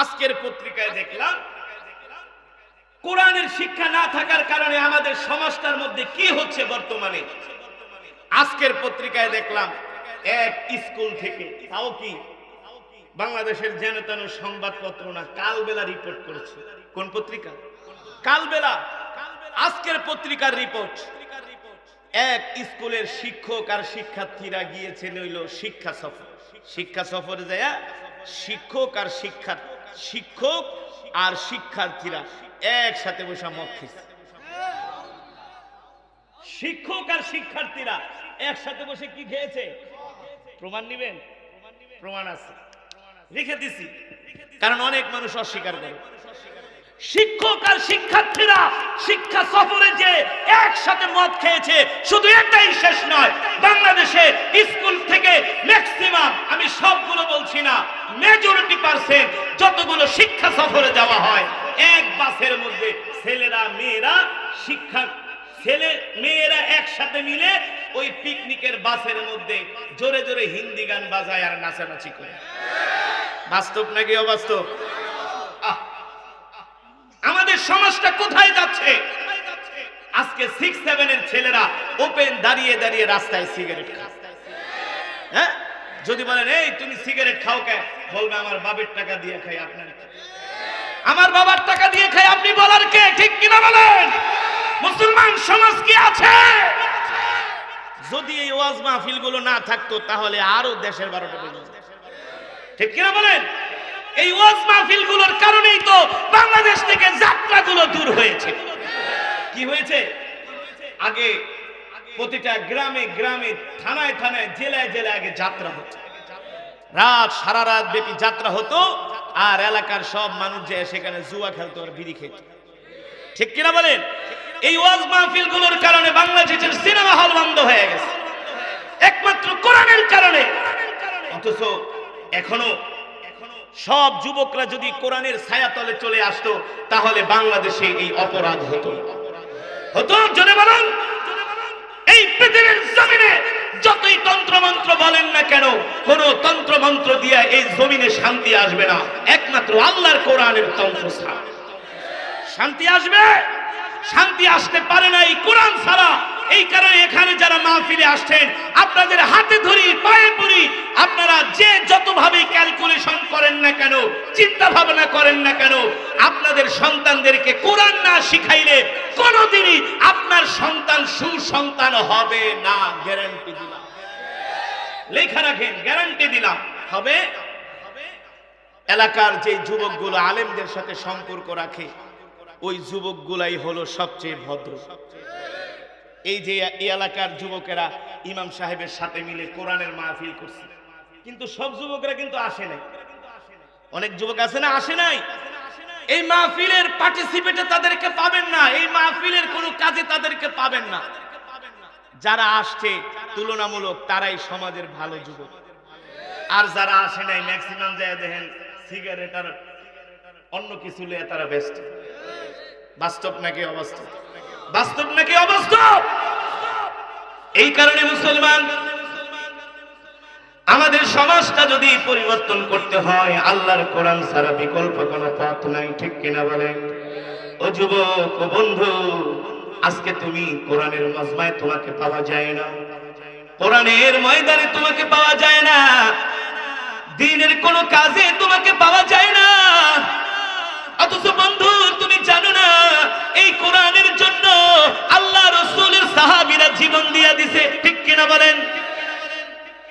আজকের পত্রিকায় দেখলাম, কোরআনের শিক্ষা না থাকার কারণে আমাদের সমাজটার মধ্যে কি হচ্ছে বর্তমানে? আজকের পত্রিকায় দেখলাম, এক স্কুল থেকে, তাও কি? বাংলাদেশের যেন তেন সংবাদপত্র না কালবেলা রিপোর্ট করেছে। কোন পত্রিকা? কালবেলা। আজকের পত্রিকার রিপোর্ট এক স্কুলের শিক্ষক আর শিক্ষার্থীরা গিয়েছে হইল শিক্ষা সফর। শিক্ষা সফরে যায় শিক্ষক আর শিক্ষা শিক্ষক আর শিক্ষার্থীরা একসাথে বসে মদ খেয়েছে। শিক্ষক আর শিক্ষার্থীরা একসাথে বসে কি খেয়েছে? প্রমাণ নিবেন? প্রমাণ আছে। রেখে দিছি। কারণ অনেক মানুষ অস্বীকার করে। শিক্ষক আর শিক্ষার্থীরা শিক্ষা সফরে যে একসাথে মদ খেয়েছে, শুধু এটাই শেষ নয়, বাংলাদেশে স্কুল থেকে ম্যাক্সিমাম আমি সবগুলো বলছি না। মেজরিটি পার্সেন্ট যতগুলো শিক্ষা সফরে যাওয়া হয়, এক বাসের মধ্যে ছেলেরা, মেয়েরা শিক্ষা, ছেলে, মেয়েরা একসাথে মিলে ওই পিকনিকের বাসের মধ্যে জোরে জোরে হিন্দি গান বাজায় আর নাচানাচি করে। বাস্তব নাকি অবাস্তব? আমাদের সমাজটা কোথায় যাচ্ছে? আজকে সিক্স সেভেনের ছেলেরা ওপেন দাঁড়িয়ে দাঁড়িয়ে রাস্তায় সিগারেট খায়। হ্যাঁ? যদি বলেন, এই, তুমি সিগারেট খাও কে বলবে, আমার বাবার টাকা দিয়ে খাই আপনার? আমার বাবার টাকা দিয়ে খাই আপনি বলার কে? ঠিক কিনা বলেন? মুসলমান সমাজ কি আছে? যদি এই ওয়াজ মাহফিলগুলো না থাকতো, তাহলে আরও দেশের বারোটা বেজে। ঠিক কিনা বলেন? এই ওয়াজ মাহফিলগুলোর কারণেই তো বাংলাদেশ থেকে যাত্রাগুলো দূর হয়েছে। কি হয়েছে? আগে প্রতিটা গ্রামে গ্রামে, থানায় থানায়, জেলায় জেলায় আগে যাত্রা হতো। রাত, সারা রাত ব্যাপী যাত্রা হতো আর এলাকার সব মানুষ যে সেখানে জুয়া খেলতো আর বিড়ি খেত। ঠিক কিনা বলেন? এই ওয়াজ মাহফিলগুলোর কারণে বাংলাদেশের সিনেমা হল বন্ধ হয়ে গেছে। একমাত্র কোরআনের কারণে। অথচ এখনও সব যুবকরা যদি কোরআনের ছায়াতলে চলে আসতো, তাহলে বাংলাদেশে এই অপরাধ হতো হতো জনে বলুন এই পৃথিবীর জমিনে যতই তন্ত্রমন্ত্র বলেন না কেন, কোন তন্ত্রমন্ত্র দিয়ে এই জমিনে শান্তি আসবে না। একমাত্র আল্লাহর কোরআনের তন্ত্র শান্তি আসবে? শান্তি আসতে পারে না এই কোরআন ছাড়া। এই কারণে এখানে যারা মাহফিলে আসছেন, আপনাদের হাতে ধরি, পায়ে পড়ি আপনারা যে যতভাবে ক্যালকুলেশন করেন না কেন চিন্তা ভাবনা করেন না কেন, আপনাদের সন্তানদেরকে কোরআন না শিখাইলে কোনোদিনই আপনার সন্তান সুসন্তান হবে না গ্যারান্টি দিলাম। লেখা রাখেন গ্যারান্টি দিলাম। হবে? এলাকার যে যুবকগুলো আলেমদের সাথে সম্পর্ক রাখে, ওই যুবকগুলাই হলো সবচেয়ে ভদ্র। এই যে এলাকার যুবকেরা ইমাম সাহেবের সাথে মিলে কোরআনের মাহফিল করছে, কিন্তু সব যুবকরা কিন্তু আসে নাই। অনেক যুবক আছে না, আসে নাই? এই মাহফিলের পার্টিসিপেটে তাদেরকে পাবেন না, এই মাহফিলের কোনো কাজে তাদেরকে পাবেন না। যারা আসছে তুলনামূলক তারাই সমাজের ভালো যুবক। আর যারা আসে নাই ম্যাক্সিমাম যায় দেখেন সিগারেট আর অন্য কিছু লিয়ে তারা ব্যস্ত। বাস্তব নাকি অবাস্তব? বাস্তব নাকি অবাস্তব? এই কারণে মুসলমান, আমাদের সমাজটা যদি পরিবর্তন করতে হয়, আল্লাহর কোরআন ছাড়া বিকল্প কোনো পথ নাই, ঠিক কিনা বলেন? ও যুবক, ও বন্ধু, আজকে তুমি কোরআনের মজমায় তোমাকে পাওয়া যায় না। কোরআনের ময়দানে তোমাকে পাওয়া যায় না। দিনের কোন কাজে তোমাকে পাওয়া যায় না। অথচ বন্ধু, তুমি জানো না, এই কোরআনের জন্য আল্লাহ রসুলের সাহাবিরা জীবন দিয়া দিছে। ঠিক কিনা বলেন?